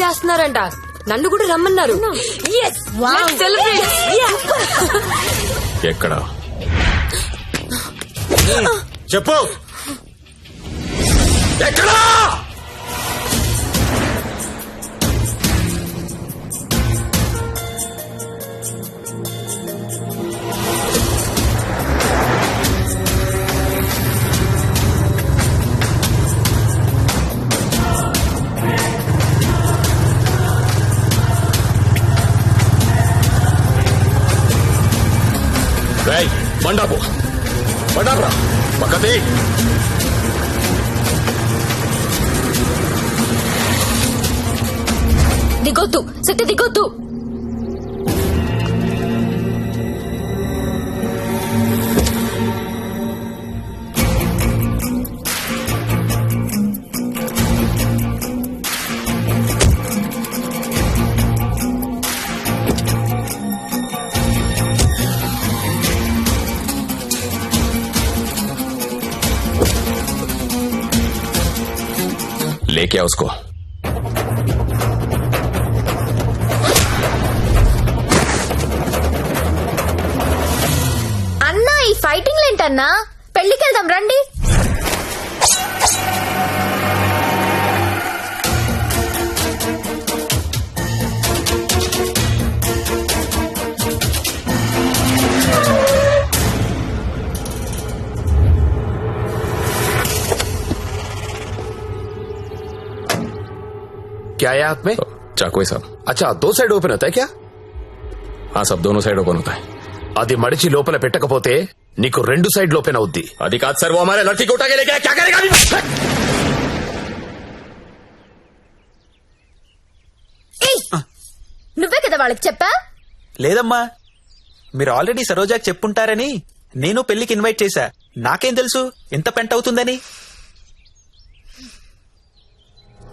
చేస్తున్నారంట. నన్ను కూడా రమ్మన్నారు. Yes! Let's celebrate! Yeah! ఎక్కడ? చెప్పు. ఎక్కడా? దిగొద్దు సత్య దిగొద్దు. लेके आओ उसको అన్నా ఈ ఫైటింగ్ ఏంటన్నా పెళ్లికి వెళ్దాం రండి क्या है हाथ में चाकू है साहब अच्छा दो సైడ్ ఓపెన్ అవుతాయి క్యా हाँ सब दोनों साइड ओपन होता है అది మడిచి లోపల పెట్టకపోతే నీకు రెండు సైడ్ ఓపెన్ అవుద్ది अधिकात सर वो हमारे लड़की को उठा के लेके आया, क्या करेगा अभी? ఏయ్! నువ్వే కదా వాళ్ళకి చెప్పా లేదమ్మా మీరు ఆల్రెడీ సరోజాకి చెప్పుంటారని నేను పెళ్లికి ఇన్వైట్ చేశా నాకేం తెలుసు ఎంత పెంట అవుతుందని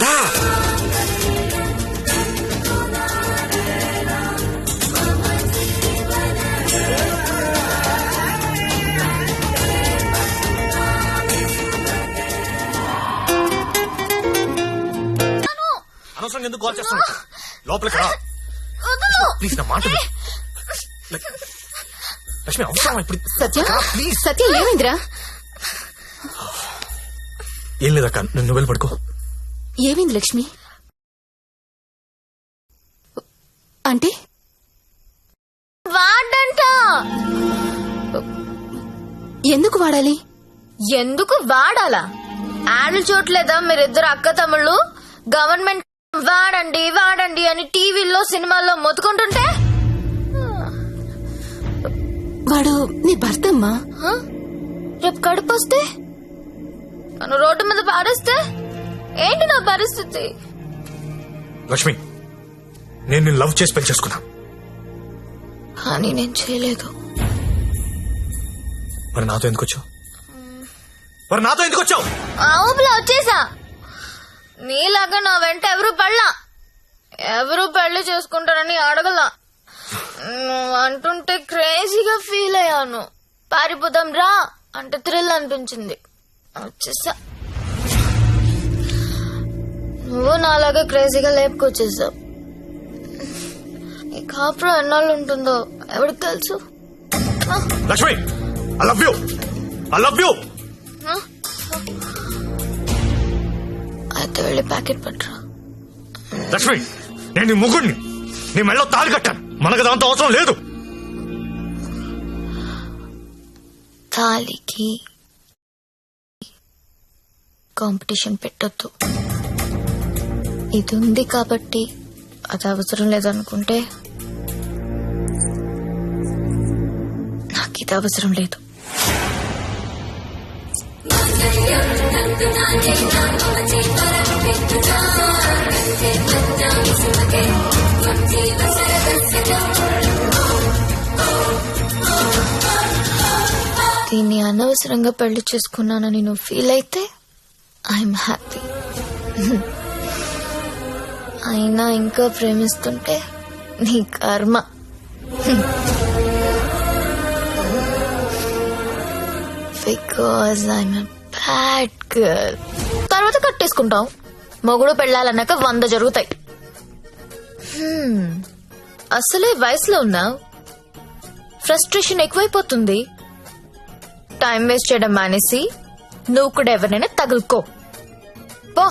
దా దా అనవసరం ఎందుకు కాల్ చేస్తాను లోపలికి రా. ప్లీజ్ నా మాట. లక్ష్మి అవసరం ఇప్పుడు? సత్య? సత్య ఏమైందిరా? ఏం లేదక్క నువ్వు వెళ్ళి పడుకో. ఏమైంది లక్ష్మి? అంటే? వాడంట! ఎందుకు వాడాలి? ఎందుకు వాడాలా? యాడ్లు చూడలేదా మీరిద్దరు అక్క తమ్ముళ్ళు? గవర్నమెంట్ వాడండి వాడండి అని టీవీల్లో సినిమాల్లో మొత్తుకుంటుంటే? వాడు నీ భర్త అమ్మా రేపు కడుపు వస్తే? రోడ్డు మీద పారేస్తే? ఏంటి నా పరిస్థితి? లక్ష్మి నేను నిన్ను లవ్ చేసి పెళ్ళి చేసుకున్నా. కానీ నేను చేయలేదు. మరి నాతో ఎందుకు వచ్చావు? మరి నాతో ఎందుకు వచ్చావు? ఆ ఊపిలో వచ్చేసా. నీలాగా నా వెంట ఎవరు పడలా ఎవరు పెళ్ళి చేసుకుంటారని అడగలా. నువ్వు అంటుంటే క్రేజీగా ఫీల్ అయ్యాను. పారిపోదాం రా అంటే థ్రిల్ అనిపించింది. వచ్చేసా. నువ్వు నాలాగా క్రేజీగా లేపుకొచ్చేసావు. ఈ కాపురం ఎన్నాళ్ళు ఉంటుందో ఎవరికి తెలుసు? Lakshmi I love you I love you. అయితే వెళ్ళి ప్యాకెట్ పట్టరా. లక్ష్మి నేను నీ ముగ్గుడిని నీ మెళ్ళో తాళి కట్టాను. మనకు దాంతో అవసరం లేదు. తాలికి కాంపిటీషన్ పెట్టొద్దు. ఇది ఉంది కాబట్టి అది అవసరం లేదనుకుంటే నాకు ఇది అవసరం లేదు. దీన్ని అనవసరంగా పెళ్ళి చేసుకున్నానని నువ్వు ఫీల్ అయితే ఐఎమ్ హ్యాపీ అయినా ఇంకా ప్రేమిస్తుంటే నీ కర్మ. బికాజ్ ఐఎమ్ బ్యాడ్ గర్ల్ తర్వాత కట్టేసుకుంటాం మొగుడు పెళ్ళాలన్నాక వంద జరుగుతాయి. Hmm. అసలే వయసులో ఉన్నావు. ఫ్రస్ట్రేషన్ ఎక్కువైపోతుంది. టైం వేస్ట్ చేయడం మానేసి నువ్వు కూడా ఎవరినైనా తగులుకో. పో.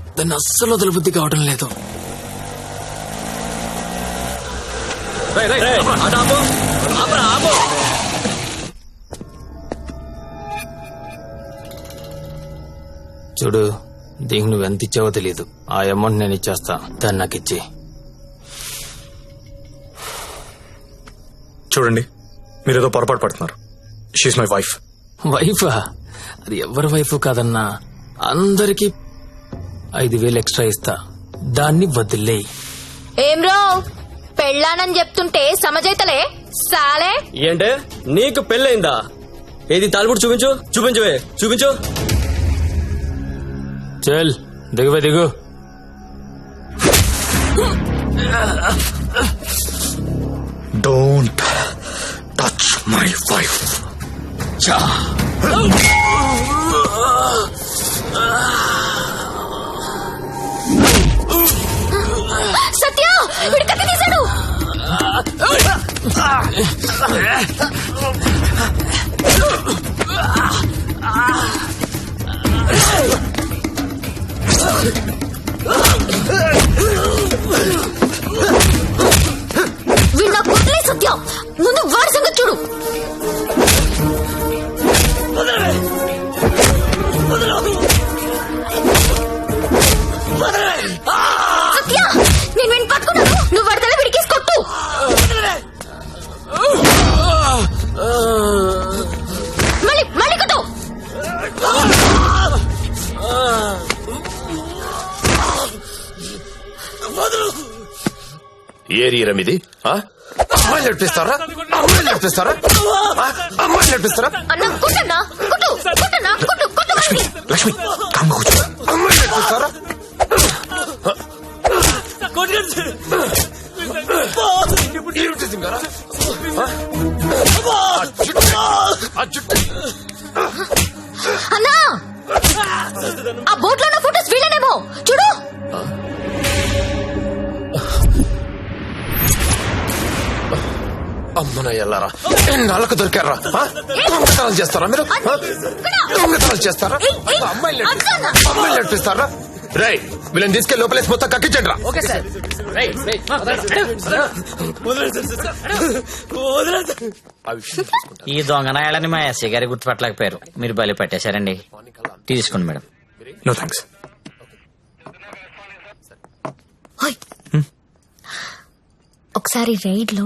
దాన్ని అస్సలు వదలబుద్ధి కావడం లేదు. చూడు దీనికి నువ్వు ఎంత ఇచ్చావో తెలియదు ఆ అమౌంట్ నేను ఇచ్చేస్తా. దాన్ని నాకు ఇచ్చి. చూడండి మీరు ఏదో పొరపాటు పడుతున్నారు. షీఈ్ మై వైఫ్ వైఫా అది ఎవరి వైఫ్ కాదన్నా? అందరికి ఐదు వేలు ఎక్స్ట్రా ఇస్తా. దాన్ని వదిలేయి ఏం రో? పెళ్ళానని చెప్తుంటే సమజైతలే? సాలే? ఏంటే? నీకు పెళ్ళైందా ఏది తాలిపుడు చూపించు? చూపించవే. చూపించు. చల్ దిగువే దిగు. Don't touch my wife Satya వీడి కత్తి తీశాడు. వీడు ముందు ఆ? అమ్మాయిలు నడిపిస్తారా అమ్మాయిలు నడిపిస్తారా ఆ? అమ్మాయిలు నడిపిస్తారా అన్న కొట్టన్నా కొట్టు కొట్టన్నా కొట్టు కొట్టు వాడిని. లక్ష్మి కామ్గా కూర్చో అమ్మాయిలు నడిపిస్తారా ఏమిటి సింగారా? ఆ? అన్నా ఆ బోట్లో ఉన్న ఫోటోస్ వీళ్ళనేమో చూడు అమ్మన ఎల్లారా ఎన్నాళ్ళకు దొరికారా? దొంగతనాలు చేస్తారా మీరు? దొంగతనాలు చేస్తారా? అమ్మాయిలు నడిపి- అమ్మాయిలు నడిపిస్తారా రై వీళ్ళని తీసుకెళ్ళి లోపలేసి మొత్తం కక్కించండి రా ఆ విషయం చూసుకుంటా. ఈ దొంగనాయాలని మా ఎస్ఐ గారి గుర్తుపట్టలేకపోయారు. మీరు బలి పట్టేశారండి. తీసుకోండి మేడం. నో థ్యాంక్స్ ఓయ్. ఒకసారి రైడ్లో